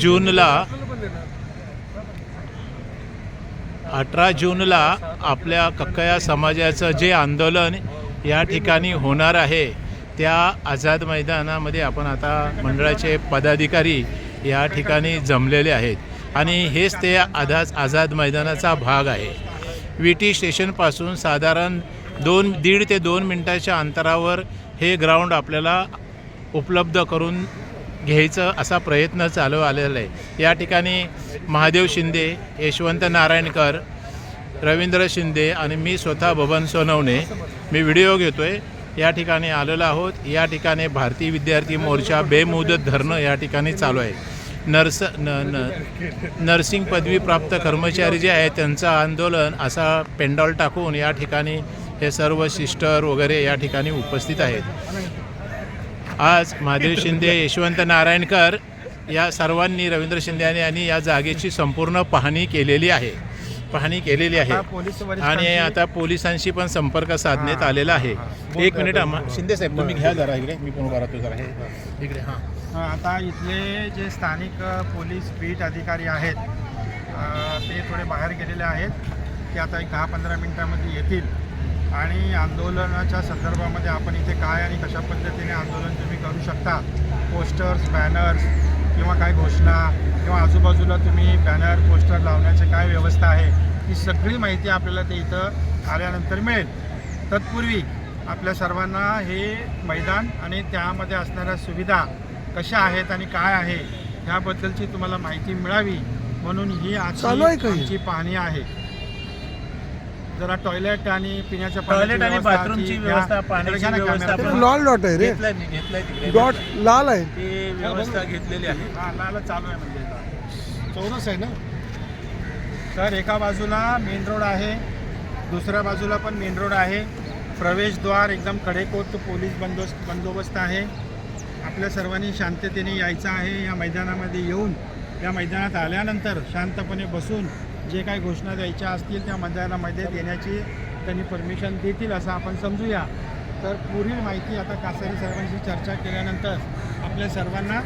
जूनला अठरा जूनला आपल्या कक्कया समाजाचं जे आंदोलन या ठिकाणी होणार आहे त्या आझाद मैदानामध्ये आपण आता मंडळाचे पदाधिकारी या ठिकाणी जमलेले आहेत. आणि हेच ते आधाच आझाद मैदानाचा भाग आहे. वी टी स्टेशनपासून साधारण दोन दीड ते दोन मिनटाच्या अंतरावर हे ग्राउंड आपल्याला उपलब्ध करून घ्यायचं असा प्रयत्न चालू आलेला आहे. या ठिकाणी महादेव शिंदे यशवंत नारायणकर रवींद्र शिंदे आणि मी स्वतः बबन सोनवणे मी व्हिडिओ घेतो आहे या ठिकाणी आलेलो आहोत. या ठिकाणी भारतीय विद्यार्थी मोर्चा बेमुदत धरणं या ठिकाणी चालू आहे. नर्स न न नर्सिंग पदवीप्राप्त कर्मचारी जे आहेत त्यांचं आंदोलन असा पेंडॉल टाकून या ठिकाणी हे सर्व सिस्टर वगैरे या ठिकाणी उपस्थित आहेत. आज महादेव शिंदे यशवंत नारायणकर या सर्वांनी रवींद्र शिंदे यांनी आणि या जागेची संपूर्ण पाहणी केलेली आहे. पाहणी केलेली आहे. आणि आता पोलिसांशी पण संपर्क साधण्यात आलेला आहे. एक मिनिट शिंदे साहेब तुम्ही घ्या जरा इकडे. मी पण उभा राहतो जरा. हे इकडे हां. आता इथले जे स्थानिक पोलीस बीट अधिकारी आहेत ते थोडे बाहेर गेलेले आहेत ते आता एक दहा पंधरा मिनटामध्ये येतील. आणि आंदोलनाच्या संदर्भामध्ये आपण इथे काय आणि कशा पद्धतीने आंदोलन तुम्ही करू शकता? पोस्टर्स बॅनर्स किंवा काय घोषणा किंवा आजूबाजूला तुम्ही बॅनर पोस्टर लावण्याची काय व्यवस्था आहे? ही सगळी माहिती आपल्याला ते इथं आल्यानंतर मिळेल. तत्पूर्वी आपल्या सर्वांना हे मैदान आणि त्यामध्ये असणाऱ्या सुविधा कशा आहेत आणि काय आहे ह्याबद्दलची तुम्हाला माहिती मिळावी म्हणून ही आजची पाहणी आहे. जरा टॉयलेट आणि पिण्याच्या टॉयलेट आणि व्यवस्था बाथरूमची. व्यवस्था, पाण्याची व्यवस्था लॉल डॉट आहे रे. घेतलाय मी घेतलाय तिकडे डॉट लाल आहे. ती व्यवस्था घेतलेली आहे. हा लाल चालू आहे म्हणजे इथं. चौरस आहे ना? तर एका बाजूला मेन रोड आहे. दुसऱ्या बाजूला पण मेन रोड आहे. प्रवेशद्वार एकदम कडेकोट पोलीस बंदोबस्त बंदोबस्त आहे. आपल्या सर्वांनी शांततेने यायचं आहे. या मैदानामध्ये येऊन या मैदानात आल्यानंतर शांतपणे बसून जे काही घोषणा द्यायच्या असतील त्या मैदानामध्ये देण्याची त्यांनी परमिशन देतील असं आपण समजूया. तर पुढील माहिती आता कासारी साहेबांशी चर्चा केल्यानंतर आपल्या सर्वांना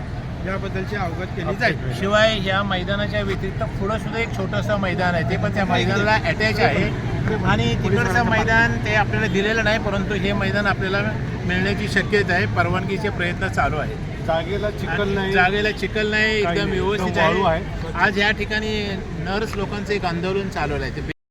याबद्दलची अवगत केली जाईल. शिवाय या मैदानाच्या व्यतिरिक्त पुढं सुद्धा एक छोटंसं मैदान आहे. ते पण त्या मैदानाला अटॅच आहे. आणि तिकडचं मैदान ते आपल्याला दिलेलं नाही परंतु हे मैदान आपल्याला मिळण्याची शक्यता आहे. परवानगीचे प्रयत्न चालू आहेत. जागेला चिखल नाही जागेला चिखल नाही एकदम. व्यवस्थित आहे. आज या ठिकाणी नर्स लोकांचं एक आंदोलन चालवलं आहे ते